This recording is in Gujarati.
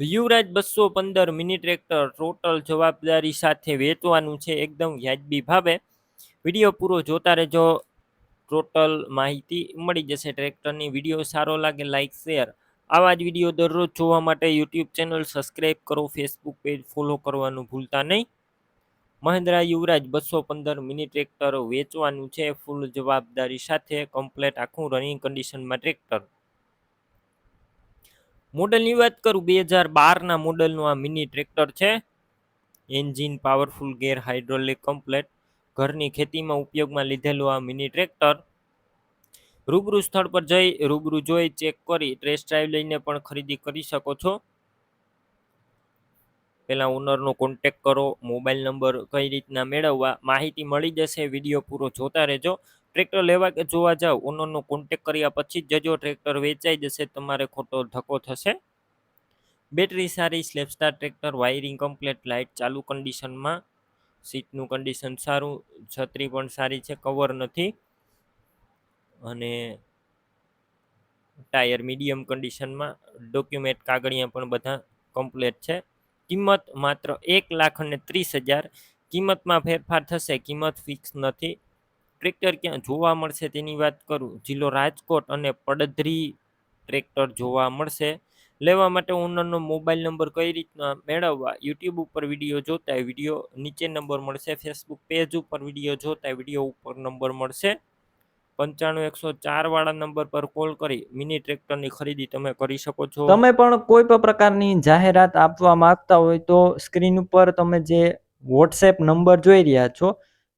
યુવરાજ બસો પંદર મિની ટ્રેક્ટર ટોટલ જવાબદારી સાથે વેચવાનું છે એકદમ વ્યાજબી ભાવે. વીડિયો પૂરો જોતા રહેજો. ટોટલ માહિતી મળી જશે ટ્રેક્ટરની વીડિયો સારો લાગે લાઇક શેર આવા જ વીડિયો દરરોજ જોવા માટે યુટ્યુબ ચેનલ સબસ્ક્રાઈબ કરો. ફેસબુક પેજ ફોલો કરવાનું ભૂલતા નહીં. મહિન્દ્રા યુવરાજ બસો પંદર મિની ટ્રેક્ટર વેચવાનું છે. ફૂલ જવાબદારી સાથે કમ્પ્લેટ આખું રનિંગ કન્ડિશનમાં ટ્રેક્ટર મોડલની વાત કરું, બે હજાર બારના મોડલનું આ મિની ટ્રેક્ટર છે. Engine powerful, gear hydraulic, complete. ઘરની ખેતીમાં ઉપયોગમાં લીધેલું આ મિની ટ્રેક્ટર. રૂબરૂ સ્થળ પર જઈ, રૂબરૂ જોઈ, ચેક કરી, ટેસ્ટ ડ્રાઈવ લઈને પણ ખરીદી કરી શકો છો. પહેલાં ઓનરનો કોન્ટેક કરો, મોબાઈલ નંબર કઈ રીતના મેળવવા, માહિતી મળી જશે, વીડિયો પૂરો જોતા રહેજો. ટ્રેક્ટર લેવા કે જોવા જાવ ઓનરનો કોન્ટેક કર્યા પછી જ જજો ટ્રેક્ટર વેચાઈ જશે, તમારે ખોટો ધક્કો થશે. બેટરી સારી સ્લેપસ્ટાર ટ્રેક્ટર વાયરિંગ કમ્પ્લેટ લાઇટ ચાલુ કન્ડિશનમાં સીટનું કન્ડિશન સારું, છત્રી પણ સારી છે કવર નથી. અને ટાયર મીડિયમ કન્ડિશનમાં ડોક્યુમેન્ટ કાગળિયા પણ બધા કમ્પ્લેટ છે. કિંમત માત્ર એક લાખ અને ત્રીસ હજાર. કિંમતમાં ફેરફાર થશે, કિંમત ફિક્સ નથી. ટ્રેક્ટર ક્યાં જોવા મળશે તેની વાત કરું? જિલ્લો રાજકોટ અને પડધરી ટ્રેક્ટર જોવા મળશે. લેવા માટે ઓનરનો મોબાઈલ નંબર કઈ રીતના મેળવવા? યુટ્યુબ ઉપર વીડિયો જોતા વીડિયો નીચે નંબર મળશે. ફેસબુક પેજ ઉપર વીડિયો જોતા વીડિયો ઉપર નંબર મળશે. પંચાણું એકસો ચાર વાળા નંબર પર કોલ કરી મિની ટ્રેક્ટરની ખરીદી તમે કરી શકો છો. તમે પણ કોઈ પણ પ્રકારની જાહેરાત આપવા માંગતા હોય તો સ્ક્રીન ઉપર તમે જે વોટ્સએપ નંબર જોઈ રહ્યા છો